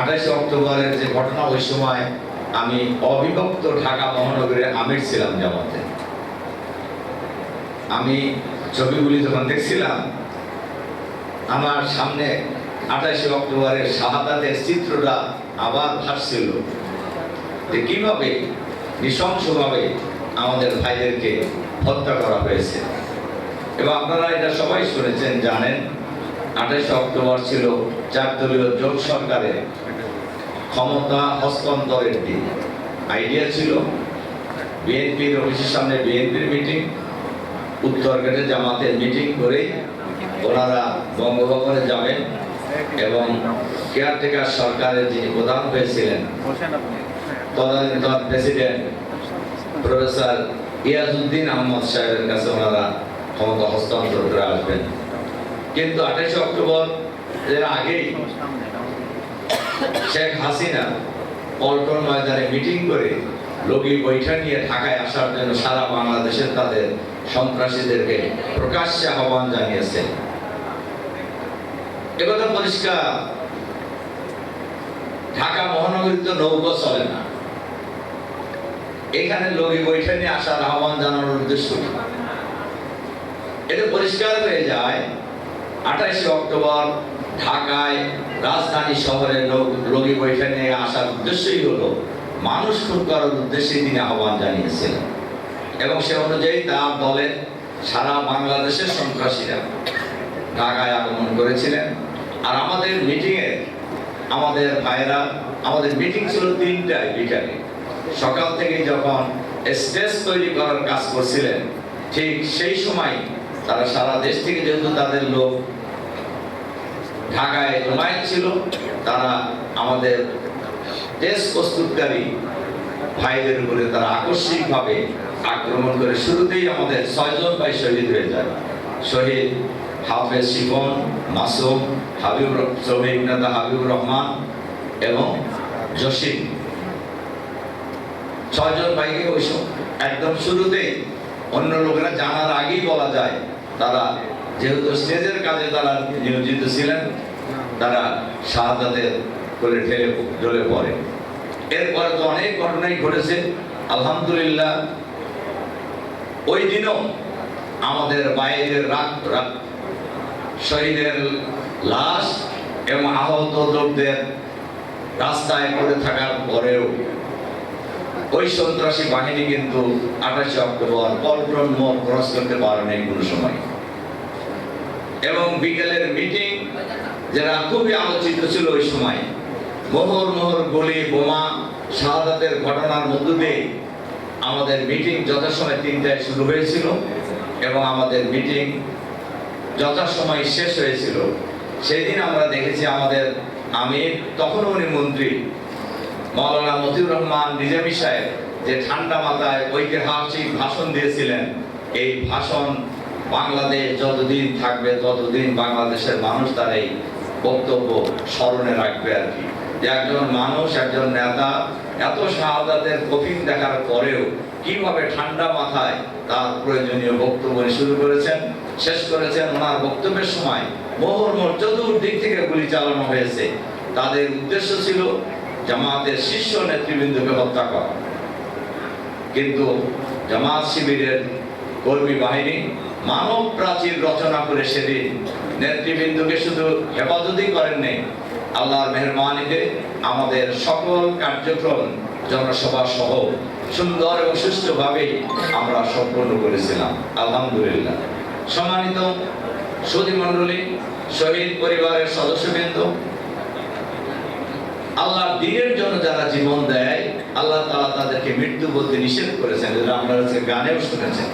আঠাশে অক্টোবরের যে ঘটনা, ওই সময় আমি অবিভক্ত ঢাকা মহানগরের আমির ছিলাম জামাতে। আমি ছবিগুলি যখন দেখছিলাম, আমার সামনে আঠাশে অক্টোবরের শাহাদাতের চিত্রটা আবার ভাসছিল। যে কীভাবে নৃশংসভাবে আমাদের ভাইদেরকে হত্যা করা হয়েছে। এবং আপনারা এটা সবাই শুনেছেন, জানেন, আঠাশে অক্টোবর ছিল চার দলীয় জোট সরকারের ক্ষমতা হস্তান্তরের দিন। আইডিয়া ছিল বিএনপির অফিসের সামনে বিএনপির মিটিং, উত্তর গেটে জামাতের মিটিং করে ওনারা বঙ্গভবনে যাবেন এবং কেয়ারটেকার সরকারের যিনি প্রধান হয়েছিলেন প্রেসিডেন্ট প্রফেসর ইয়াজউদ্দিন আহমদ সাহেবের কাছে ওনারা ক্ষমতা হস্তান্তর করে আসবেন। কিন্তু আঠাশে অক্টোবর এর আগেই শেখ হাসিনা পল্টন ময়দানে মিটিং করে লগি বৈঠা নিয়ে ঢাকায় আসার জন্য সারা বাংলাদেশের তাদের সন্ত্রাসীদেরকে প্রকাশ্যে আহ্বান জানিয়েছেন একথা পরিষ্কার। ঢাকা মহানগরীতে নৌকো চলে না। এখানে লগি বৈঠা নিয়ে আসার আহ্বান জানানোর উদ্দেশ্য? এটা পরিষ্কার হয়ে যায়। আঠাশে অক্টোবর ঢাকায় রাজধানী শহরে লোক- লগি বৈঠা নিয়ে আসার উদ্দেশ্যই হলো মানুষ খুন করার উদ্দেশ্যে তিনি আহ্বান জানিয়েছিলেন। এবং সে অনুযায়ী তার দলের সারা বাংলাদেশের সন্ত্রাসীরা ঢাকায় আগমন করেছিলেন। আর আমাদের মিটিংয়ে আমাদের ভাইরা আমাদের মিটিং ছিল তিনটায় বিকালে। সকাল থেকে যখন স্টেজ তৈরি করার কাজ করছিলেন, ঠিক সেই সময় তারা সারা দেশ থেকে যেহেতু তাদের লোক ঢাকায় জমায়েত ছিল, তারা আমাদের দেশ প্রস্তুতকারী ভাইদের উপরে তারা আকস্মিকভাবে আক্রমণ করে শুরুতেই আমাদের ছয়জন ভাই শহীদ হয়ে যায়। শহীদ হাফেজ শিবন মাসুম, হাবিবুর শ্রমিক নেতা হাবিবুর রহমান এবং জসিম। ছয়জন ভাইকে ওই একদম শুরুতেই অন্য লোকেরা জানার আগেই বলা যায়, তারা যেহেতু স্টেজের কাজে তারা নিয়োজিত ছিলেন, তারা শাহাদাতের করে ঠেলে ঢলে পড়ে। এরপরে তো অনেক ঘটনাই ঘটেছে। আলহামদুলিল্লাহ, ওই দিনও আমাদের বাইরের শহীদের লাশ এবং আহত লোকদের রাস্তায় পড়ে থাকার পরেও ওই সন্ত্রাসী বাহিনী কিন্তু আঠাশে অক্টোবর পল্টন মোড় ক্রস করতে পারেনি কোনো সময়। এবং বিকেলের মিটিং যারা খুবই আলোচিত ছিল ওই সময়। মোহর মোহর গুলি বোমা শাহাদাতের ঘটনার মধ্য দিয়ে আমাদের মিটিং যথাসময় তিনটায় শুরু হয়েছিল এবং আমাদের মিটিং যথাসময় শেষ হয়েছিল। সেদিন আমরা দেখেছি আমাদের আমির তখন উনি মন্ত্রী মৌলানা মতিউর রহমান নিজামী সাহেব, যে ঠান্ডা মাথায় ঐতিহাসিক ভাষণ দিয়েছিলেন, এই ভাষণ বাংলাদেশ যতদিন থাকবে, ততদিন বাংলাদেশের মানুষ তার এই বক্তব্য স্মরণে রাখবে আর কি। যে একজন মানুষ, একজন নেতা এত শাহাদাতের কফিন দেখার পরেও কীভাবে ঠান্ডা মাথায় তার প্রয়োজনীয় বক্তব্য শুরু করেছেন, শেষ করেছেন, ওনার বক্তব্যের সময় মোহর মোর চতুর্দিক থেকে গুলি চালানো হয়েছে। তাদের উদ্দেশ্য ছিল জামাতের শীর্ষ নেতৃবৃন্দকে হত্যা করা। কিন্তু জামাত শিবিরের কর্মী বাহিনী মানব প্রাচীর রচনা করে সেদিন নেতৃবৃন্দকে শুধু হেফাজতই করেননি আল্লাহর মেহরবানিতে আমাদের সকল কার্যক্রম জনসভা সহ সুন্দর এবং সুষ্ঠুভাবে আমরা সম্পন্ন করেছিলাম, আলহামদুলিল্লাহ। সম্মানিত সুধী মণ্ডলী শহীদ পরিবারের সদস্যবৃন্দ আল্লাহ দিনের জন্য যারা জীবন দেয়, আল্লাহ তাআলা তাদেরকে মৃত্যু বলতে নিষেধ করেছেন, যেটা আমরা গানেও শুনেছেন।